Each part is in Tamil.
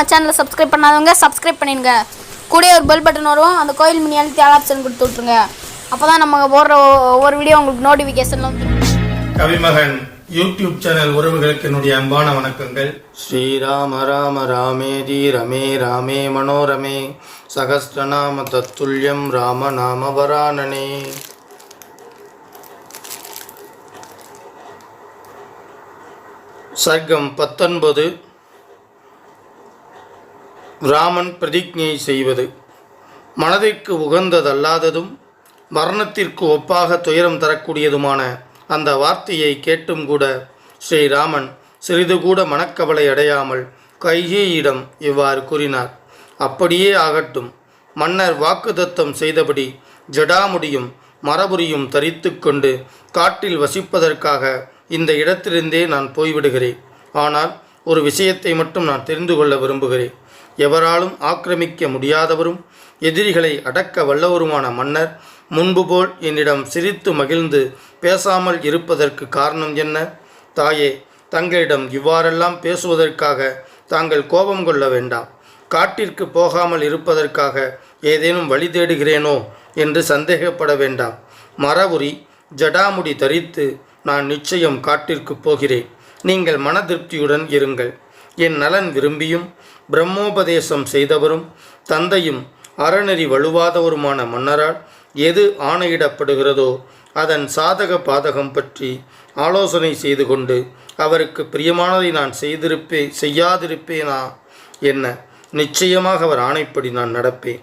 நம்ம சேனலை சப்ஸ்கிரைப் பண்ணாதவங்க சப்ஸ்கிரைப் பண்ணிடுங்க. கூட ஒரு பெல் பட்டன் வரும். அந்த கோயில் மணி அழுத்தி ஆல் ஆப்ஷன் கொடுத்து விட்ருங்க அப்போ தான் நம்ம போடுற ஒவ்வொரு வீடியோ உங்களுக்கு நோட்டிஃபிகேஷன் வந்து கவிமகன் யூடியூப் சேனல் உறவுகளுக்கு என்னுடைய அன்பான வணக்கங்கள். ஸ்ரீராம ராம ராமேதி ரமே ராமே மனோரமே. சகஸ்ரநாம தத்துல்யம் ராம நாம வராணனே சர்க்கம் பத்தொன்பது ராமன் பிரதிஜை செய்வது. மனதிற்கு உகந்ததல்லாததும் மரணத்திற்கு ஒப்பாக துயரம் தரக்கூடியதுமான அந்த வார்த்தையை கேட்டும் கூட ஸ்ரீராமன் சிறிது கூட மனக்கவலை அடையாமல் கைகேயிடம் இவ்வாறு கூறினார். அப்படியே ஆகட்டும். மன்னர் வாக்குதத்தம் செய்தபடி ஜடாமுடியும் மரபுரியும் தரித்து கொண்டு காட்டில் வசிப்பதற்காக இந்த இடத்திலிருந்தே நான் போய்விடுகிறேன். ஆனால் ஒரு விஷயத்தை மட்டும் நான் தெரிந்து கொள்ள விரும்புகிறேன். எவராலும் ஆக்கிரமிக்க முடியாதவரும் எதிரிகளை அடக்க வல்லவருமான மன்னர் முன்பு போல் என்னிடம் சிரித்து மகிழ்ந்து பேசாமல் இருப்பதற்கு காரணம் என்ன? தாயே தங்களிடம் இவ்வாறெல்லாம் பேசுவதற்காக தாங்கள் கோபம் கொள்ள வேண்டாம். காட்டிற்கு போகாமல் இருப்பதற்காக ஏதேனும் வழி தேடுகிறேனோ என்று சந்தேகப்பட வேண்டாம். மரவுரி ஜடாமுடி தரித்து நான் நிச்சயம் காட்டிற்கு போகிறேன். நீங்கள் மன திருப்தியுடன் இருங்கள். என் நலன் விரும்பியும் பிரம்மோபதேசம் செய்தவரும் தந்தையும் அறநெறி வலுவாதவருமான மன்னரால் எது ஆணையிடப்படுகிறதோ அதன் சாதக பாதகம் பற்றி ஆலோசனை செய்து கொண்டு அவருக்கு பிரியமானதை நான் செய்திருப்பே செய்யாதிருப்பேனா என்ன? நிச்சயமாக அவர் ஆணைப்படி நான் நடப்பேன்.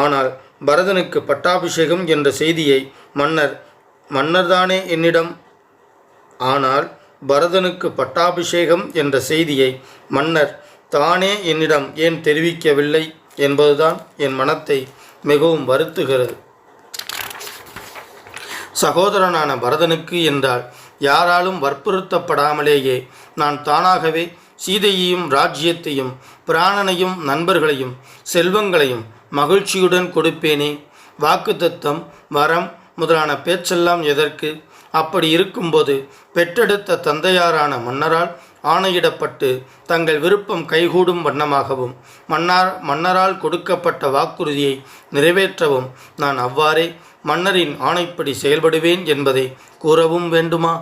ஆனால் பரதனுக்கு பட்டாபிஷேகம் என்ற செய்தியை மன்னர் மன்னர்தானே என்னிடம்? ஆனால் பரதனுக்கு பட்டாபிஷேகம் என்ற செய்தியை மன்னர் தானே என்னிடம் ஏன் தெரிவிக்கவில்லை என்பதுதான் என் மனத்தை மிகவும் வருத்துகிறது. சகோதரனான பரதனுக்கு என்றால் யாராலும் வற்புறுத்தப்படாமலேயே நான் தானாகவே சீதையையும் ராஜ்யத்தையும் பிராணனையும் நண்பர்களையும் செல்வங்களையும் மகிழ்ச்சியுடன் கொடுப்பேனே. வாக்குத்தத்தம் வரம் முதலான பேச்செல்லாம் எதற்கு? அப்படி இருக்கும்போது பெற்றெடுத்த தந்தையாரான மன்னரால் ஆணையிடப்பட்டு தங்கள் விருப்பம் கைகூடும் வண்ணமாகவும் மன்னார் மன்னரால் கொடுக்கப்பட்ட வாக்குறுதியை நிறைவேற்றவும் நான் அவ்வாறே மன்னரின் ஆணைப்படி செயல்படுவேன் என்பதை கூறவும் வேண்டுமா?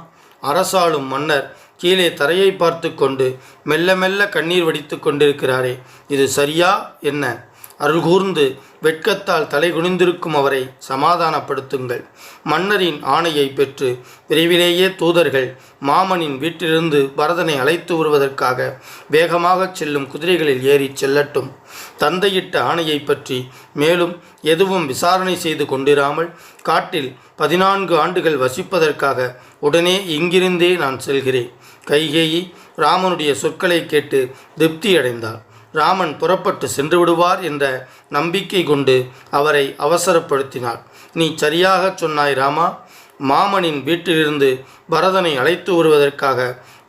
அரசாளும் மன்னர் கீழே தரையை பார்த்து கொண்டு மெல்ல மெல்ல கண்ணீர் வடித்து கொண்டிருக்கிறாரே இது சரியா? என்ன? அருள்கூர்ந்து வெட்கத்தால் தலை குனிந்திருக்கும் அவரை சமாதானப்படுத்துங்கள். மன்னரின் ஆணையை பெற்று விரைவிலேயே தூதர்கள் மாமனின் வீட்டிலிருந்து பரதனை அழைத்து வருவதற்காக வேகமாகச் செல்லும் குதிரைகளில் ஏறிச் செல்லட்டும். தந்தையிட்ட ஆணையை பற்றி மேலும் எதுவும் விசாரணை செய்து கொண்டிராமல் காட்டில் பதினான்கு ஆண்டுகள் வசிப்பதற்காக உடனே இங்கிருந்தே நான் செல்கிறேன். கைகேயி ராமனுடைய சொற்களை கேட்டு திருப்தியடைந்தார் ராமன் புறப்பட்டு சென்று விடுவார் என்ற நம்பிக்கை கொண்டு அவரை அவசரப்படுத்தினார் நீ சரியாகச் சொன்னாய் ராமா. மாமனின் வீட்டிலிருந்து பரதனை அழைத்து வருவதற்காக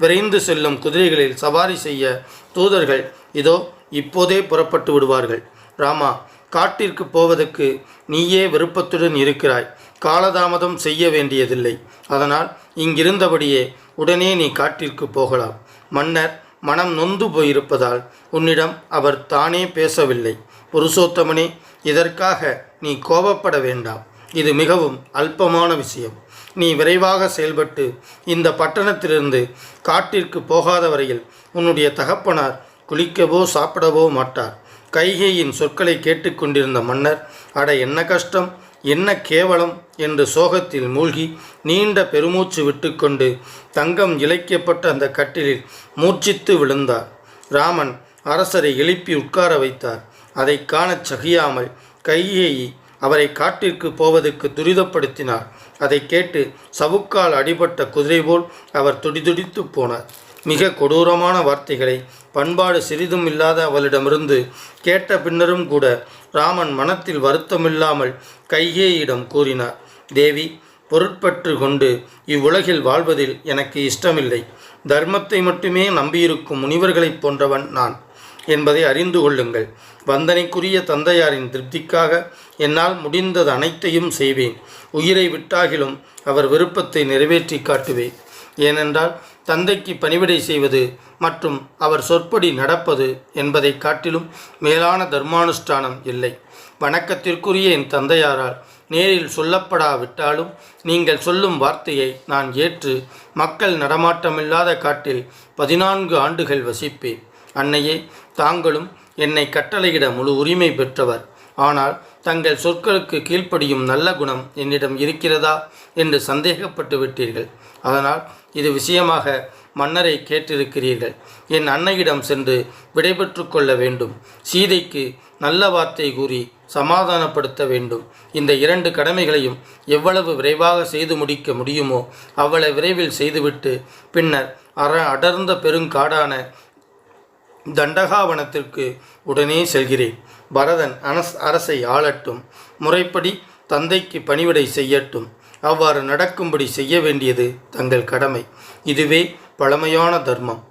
விரைந்து செல்லும் குதிரைகளில் சவாரி செய்ய தூதர்கள் இதோ இப்போதே புறப்பட்டு விடுவார்கள். ராமா காட்டிற்கு போவதற்கு நீயே விருப்பத்துடன் இருக்கிறாய். காலதாமதம் செய்ய வேண்டியதில்லை. அதனால் இங்கிருந்தபடியே உடனே நீ காட்டிற்கு போகலாம் மன்னர் மனம் நொந்து போயிருப்பதால் உன்னிடம் அவர் தானே பேசவில்லை. புருஷோத்தமனே இதற்காக நீ கோபப்பட வேண்டாம். இது மிகவும் அல்பமான விஷயம். நீ விரைவாக செயல்பட்டு இந்த பட்டணத்திலிருந்து காட்டிற்கு போகாத வரையில் உன்னுடைய தகப்பனார் குளிக்கவோ சாப்பிடவோ மாட்டார். கைகேயின் சொற்களை கேட்டுக்கொண்டிருந்த மன்னர் அட என்ன கஷ்டம்? என்ன கேவலம் என்று சோகத்தில் மூழ்கி நீண்ட பெருமூச்சு விட்டுக்கொண்டு தங்கம் இழைக்கப்பட்ட அந்த கட்டிலில் மூர்ச்சித்து விழுந்தார். ராமன் அரசரை எழுப்பி உட்கார வைத்தார். அதை காணச் சகியாமல் கையேயி அவரை காட்டிற்கு போவதற்கு துரிதப்படுத்தினார். அதை கேட்டு சவுக்கால் அடிபட்ட குதிரை போல் அவர் துடிதுடித்து போனார். மிக கொடூரமான வார்த்தைகளை பண்பாடு சிறிதும் இல்லாத அவளிடமிருந்து கேட்ட பின்னரும் கூட ராமன் மனத்தில் வருத்தமில்லாமல் கைகேயிடம் கூறினார். தேவி பொருட்பற்று கொண்டு இவ்வுலகில் வாழ்வதில் எனக்கு இஷ்டமில்லை. தர்மத்தை மட்டுமே நம்பியிருக்கும் முனிவர்களைப் போன்றவன் நான் என்பதை அறிந்து கொள்ளுங்கள். வந்தனைக்குரிய தந்தையாரின் திருப்திக்காக என்னால் முடிந்தது அனைத்தையும் செய்வேன். உயிரை விட்டாகிலும் அவர் விருப்பத்தை நிறைவேற்றி காட்டுவேன். ஏனென்றால் தந்தைக்கு பணிவிடை செய்வது மற்றும் அவர் சொற்படி நடப்பது என்பதை காட்டிலும் மேலான தர்மானுஷ்டானம் இல்லை. வணக்கத்திற்குரிய என் தந்தையாரால் நேரில் சொல்லப்படாவிட்டாலும் நீங்கள் சொல்லும் வார்த்தையை நான் ஏற்று மக்கள் நடமாட்டமில்லாத காட்டில் பதினான்கு ஆண்டுகள் வசிப்பேன். அன்னையே தாங்களும் என்னை கட்டளையிட முழு உரிமை பெற்றவர். ஆனால் தங்கள் சொற்களுக்கு கீழ்ப்படியும் நல்ல குணம் என்னிடம் இருக்கிறதா என்று சந்தேகப்பட்டு விட்டீர்கள். அதனால் இது விஷயமாக மன்னரை கேட்டிருக்கிறீர்கள். என் அன்னையிடம் சென்று விடைபெற்று கொள்ள வேண்டும். சீதைக்கு நல்ல வார்த்தை கூறி சமாதானப்படுத்த வேண்டும். இந்த இரண்டு கடமைகளையும் எவ்வளவு விரைவாக செய்து முடிக்க முடியுமோ அவ்வளவு விரைவில் செய்துவிட்டு பின்னர் அற அடர்ந்த பெருங்காடான தண்டகாவனத்திற்கு உடனே செல்கிறேன். பரதன் அனஸ் அரசை ஆளட்டும் முறைப்படி தந்தைக்கு பணிவிடை செய்யட்டும். அவ்வாறு நடக்கும்படி செய்ய வேண்டியது தங்கள் கடமை. இதுவே பழமையான தர்மம்.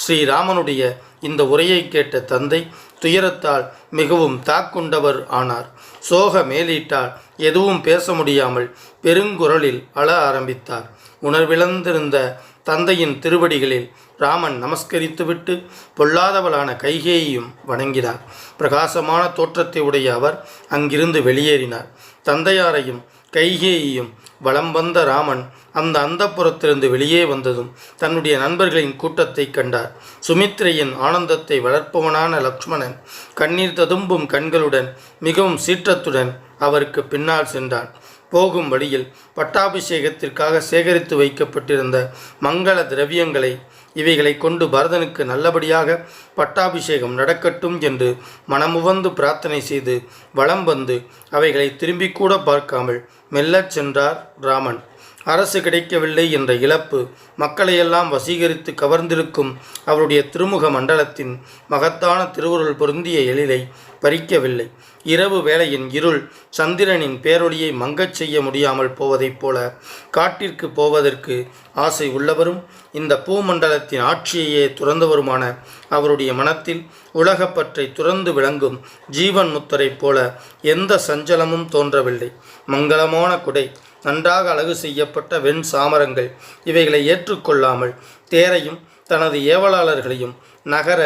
ஸ்ரீராமனுடைய இந்த உரையை கேட்ட தந்தை துயரத்தால் மிகவும் தாக்குண்டவர் ஆனார். சோக மேலீட்டால் எதுவும் பேச முடியாமல் பெருங்குரலில் அழ ஆரம்பித்தார். உணர்விழந்திருந்த தந்தையின் திருவடிகளில் ராமன் நமஸ்கரித்துவிட்டு பொல்லாதவளான கைகேயையும் வணங்கினார். பிரகாசமான தோற்றத்தை உடைய அவர் அங்கிருந்து வெளியேறினார். தந்தையாரையும் கைகேயையும் வலம் வந்த ராமன் அந்த அந்தப்புறத்திலிருந்து வெளியே வந்ததும் தன்னுடைய நண்பர்களின் கூட்டத்தை கண்டார். சுமித்ரையின் ஆனந்தத்தை வளர்ப்பவனான லக்ஷ்மணன் கண்ணீர் ததும்பும் கண்களுடன் மிகவும் சீற்றத்துடன் அவருக்கு பின்னால் சென்றான். போகும் வழியில் பட்டாபிஷேகத்திற்காக சேகரித்து வைக்கப்பட்டிருந்த மங்கள திரவியங்களை இவைகளை கொண்டு பரதனுக்கு நல்லபடியாக பட்டாபிஷேகம் நடக்கட்டும் என்று மனமுவந்து பிரார்த்தனை செய்து வலம் வந்து அவைகளை திரும்பிக்கூட பார்க்காமல் மெல்லச் சென்றார் ராமன். அரசு கிடைக்கவில்லை என்ற இழப்பு மக்களையெல்லாம் வசீகரித்து கவர்ந்திருக்கும் அவருடைய திருமுக மண்டலத்தின் மகத்தான திருவுருள் பொருந்திய எழிலை பறிக்கவில்லை. இரவு வேளையின் இருள் சந்திரனின் பேரொளியை மங்கச் செய்ய முடியாமல் போவதைப் போல காட்டிற்கு போவதற்கு ஆசை உள்ளவரும் இந்த பூமண்டலத்தின் ஆட்சியையே துறந்தவருமான அவருடைய மனத்தில் உலகப்பற்றை துறந்து விளங்கும் ஜீவன் முத்தரைப் போல எந்த சஞ்சலமும் தோன்றவில்லை. மங்களமான குடை நன்றாக அழகு செய்யப்பட்ட வெண் சாமரங்கள். இவைகளை ஏற்றுக்கொள்ளாமல் தேரையும் தனது ஏவலாளர்களையும் நகர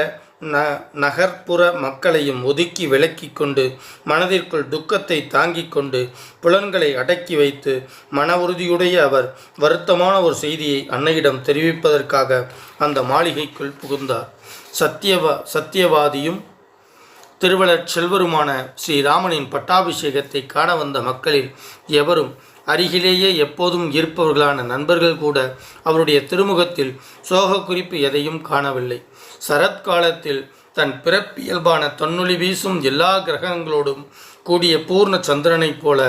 ந நகர்ப்புற மக்களையும் ஒதுக்கி விலக்கி கொண்டு மனதிற்குள் துக்கத்தை தாங்கிக் கொண்டு புலன்களை அடக்கி வைத்து மன உறுதியுடைய அவர் வருத்தமான ஒரு செய்தியை அன்னையிடம் தெரிவிப்பதற்காக அந்த மாளிகைக்குள் புகுந்தார். சத்தியவா சத்தியவாதியும் திருவளர் செல்வருமான ஸ்ரீராமனின் பட்டாபிஷேகத்தை காண வந்த மக்களில் எவரும் அருகிலேயே எப்போதும் இருப்பவர்களான நண்பர்கள் கூட அவருடைய திருமுகத்தில் சோக குறிப்பு எதையும் காணவில்லை. சரத்காலத்தில் தன் பிறப்பியல்பான தன்னொளி வீசும் எல்லா கிரகங்களோடும் கூடிய பூர்ண சந்திரனைப் போல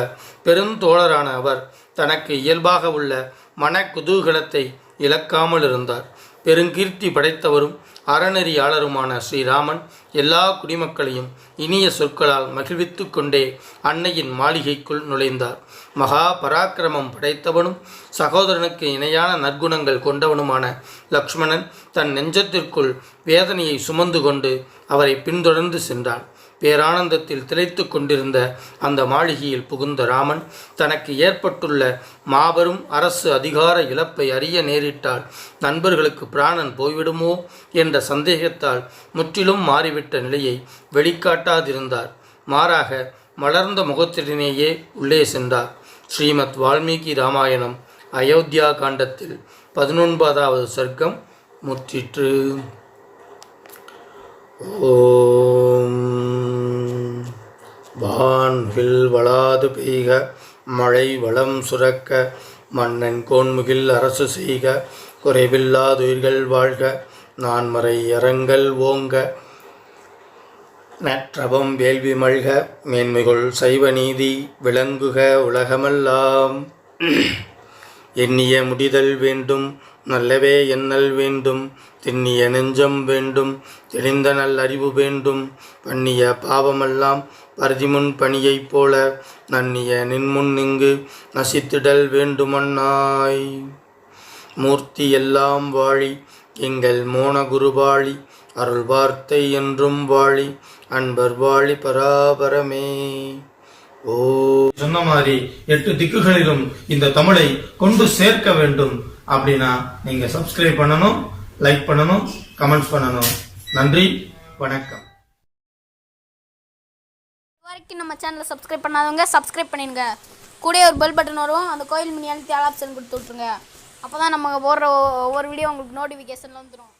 பெருந்தோழரான அவர் தனக்கு இயல்பாக உள்ள மன குதூகலத்தை இழக்காமல் இருந்தார் பெருங்கீர்த்தி படைத்தவரும் அறநெறியாளருமான ஸ்ரீராமன் எல்லா குடிமக்களையும் இனிய சொற்களால் மகிழ்வித்து கொண்டே அன்னையின் மாளிகைக்குள் நுழைந்தார். மகா பராக்கிரமம் படைத்தவனும் சகோதரனுக்கு இணையான நற்குணங்கள் கொண்டவனுமான லக்ஷ்மணன் தன் நெஞ்சத்திற்குள் வேதனையை சுமந்து கொண்டு அவரை பின்தொடர்ந்து சென்றான். பேரானந்தத்தில் திளைத்து கொண்டிருந்த அந்த மாளிகையில் புகுந்த ராமன் தனக்கு ஏற்பட்டுள்ள மாபெரும் அரசு அதிகார இழப்பை அறிய நேரிட்டால் நண்பர்களுக்கு பிராணன் போய்விடுமோ என்ற சந்தேகத்தால் முற்றிலும் மாறிவிட்ட நிலையை வெளிக்காட்டாதிருந்தார். மாறாக மலர்ந்த முகத்திடனேயே உள்ளே சென்றார். ஸ்ரீமத் வால்மீகி ராமாயணம் அயோத்தியா காண்டத்தில் பதினொன்பதாவது சர்க்கம் முற்றிற்று. ஓம். வான்மில் வளாது பெய்க மழை வளம் சுரக்க மன்னன் கோன்முகில் அரசு செய்க குறைவில்லாதுயிர்கள் வாழ்க நான்மறை அறங்கள் ஓங்க நற்றபம் வேள்வி மழ்க மேன்மைகள் சைவ நீதி விளங்குக உலகமெல்லாம். எண்ணிய முடிதல் வேண்டும் நல்லவே எண்ணல் வேண்டும் திண்ணிய நெஞ்சம் வேண்டும் தெளிந்த நல் அறிவு வேண்டும். பண்ணிய பாவமெல்லாம் பருதிமுன் பணியைப் போல நன்னிய நின்முன் இங்கு நசித்திடல் வேண்டுமன்னாய் மூர்த்தி எல்லாம் வாழி எங்கள் மோன குருவாழி அருள் வார்த்தை என்றும் வாழி அன்பர் வாழி பராபரமே. ஓ. சொன்ன மாதிரி எட்டு திக்குகளிலும் இந்த தமிழை கொண்டு சேர்க்க வேண்டும். அப்படின்னா நீங்கள் சப்ஸ்கிரைப் பண்ணணும் லைக் பண்ணணும் கமெண்ட்ஸ் பண்ணணும். நன்றி வணக்கம். இது வரைக்கும் நம்ம சேனலை சப்ஸ்கிரைப் பண்ணாதவங்க சப்ஸ்கிரைப் பண்ணிடுங்க. கூடயே ஒரு பெல் பட்டன் வரும். அந்த கோயில் மணி அழுத்தி ஆல் ஆப்ஷன் கொடுத்து விட்ருங்க அப்போ தான் நம்ம போடுற ஒவ்வொரு வீடியோ உங்களுக்கு நோட்டிஃபிகேஷனில் வந்துடும்